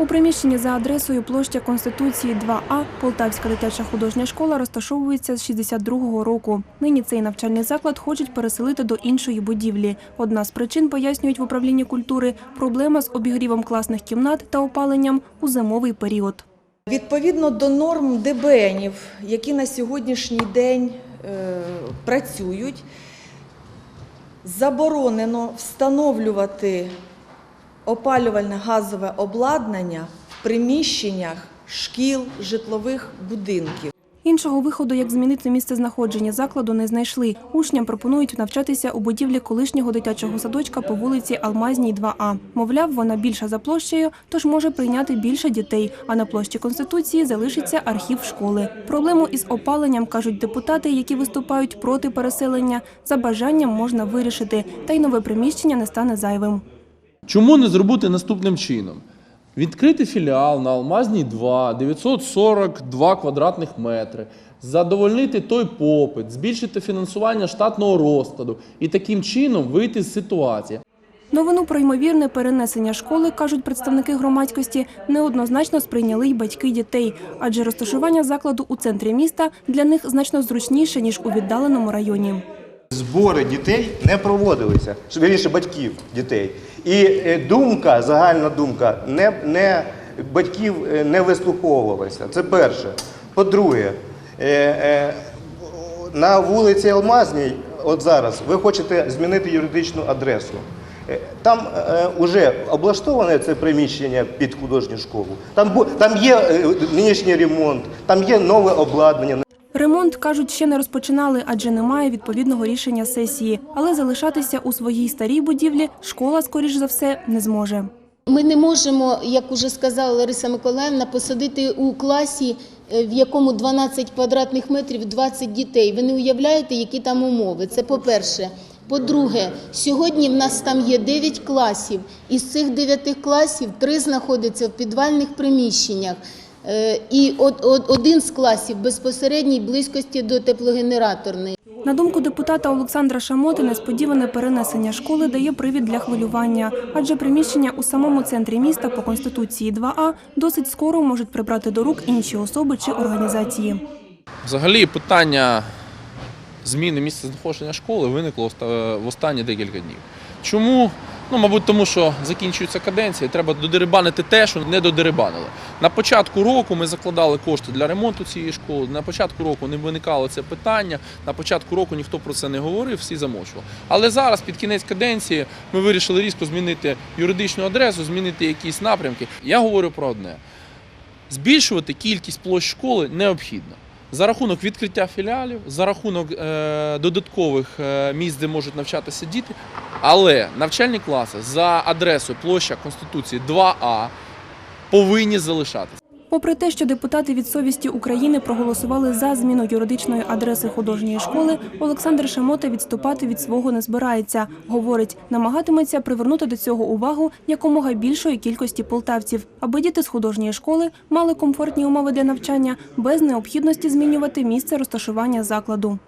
У приміщенні за адресою площа Конституції 2А Полтавська дитяча художня школа розташовується з 62-го року. Нині цей навчальний заклад хочуть переселити до іншої будівлі. Одна з причин, пояснюють в управлінні культури, проблема з обігрівом класних кімнат та опаленням у зимовий період. Відповідно до норм ДБНів, які на сьогоднішній день е, працюють, заборонено встановлювати опалювальне газове обладнання в приміщеннях шкіл, житлових будинків. Іншого виходу, як змінити місце знаходження закладу, не знайшли. Учням пропонують навчатися у будівлі колишнього дитячого садочка по вулиці Алмазній, 2А. Мовляв, вона більша за площею, тож може прийняти більше дітей. А на площі Конституції залишиться архів школи. Проблему із опаленням кажуть депутати, які виступають проти переселення. За бажанням можна вирішити, та й нове приміщення не стане зайвим. Чому не зробити наступним чином? Відкрити філіал на Алмазній 2, 942 квадратних метри, задовольнити той попит, збільшити фінансування штатного розкладу і таким чином вийти з ситуації. Новину про ймовірне перенесення школи, кажуть представники громадськості, неоднозначно сприйняли й батьки дітей, адже розташування закладу у центрі міста для них значно зручніше ніж у віддаленому районі. Збори дітей не проводилися, вірніше батьків дітей. І е, думка, загальна думка, не, не, батьків е, не вислуховувалася. Це перше. По-друге, е, на вулиці Алмазній, от зараз, ви хочете змінити юридичну адресу. Там вже облаштоване це приміщення під художню школу. Там, там є нинішній ремонт, там є нове обладнання. Ремонт, кажуть, ще не розпочинали, адже немає відповідного рішення сесії. Але залишатися у своїй старій будівлі школа, скоріш за все, не зможе. Ми не можемо, як уже сказала Лариса Миколаївна, посадити у класі, е, в якому 12 квадратних метрів 20 дітей. Ви не уявляєте, які там умови. Це по-перше. По-друге, сьогодні в нас там є 9 класів. Із цих 9 класів 3 знаходяться в підвальних приміщеннях. Е, І один з класів в безпосередній близькості до теплогенераторної. На думку депутата Олександра Шамоти, несподіване перенесення школи дає привід для хвилювання, адже приміщення у самому центрі міста по Конституції 2А досить скоро можуть прибрати до рук інші особи чи організації. Взагалі питання зміни місця знаходження школи виникло в останні декілька днів. Чому? Ну, мабуть, тому що закінчується каденція, і треба додерибанити те, що не додерибанили. На початку року ми закладали кошти для ремонту цієї школи. На початку року не виникало це питання. На початку року ніхто про це не говорив, всі замовчували. Але зараз, під кінець каденції, ми вирішили різко змінити юридичну адресу, змінити якісь напрямки. Я говорю про одне: збільшувати кількість площ школи необхідно. За рахунок відкриття філіалів, за рахунок е, додаткових е, місць, де можуть навчатися діти. Але навчальні класи за адресою площа Конституції 2А повинні залишатися. Попри те, що депутати від совісті України проголосували за зміну юридичної адреси художньої школи, Олександр Шамота відступати від свого не збирається. Говорить, намагатиметься привернути до цього увагу якомога більшої кількості полтавців, аби діти з художньої школи мали комфортні умови для навчання без необхідності змінювати місце розташування закладу.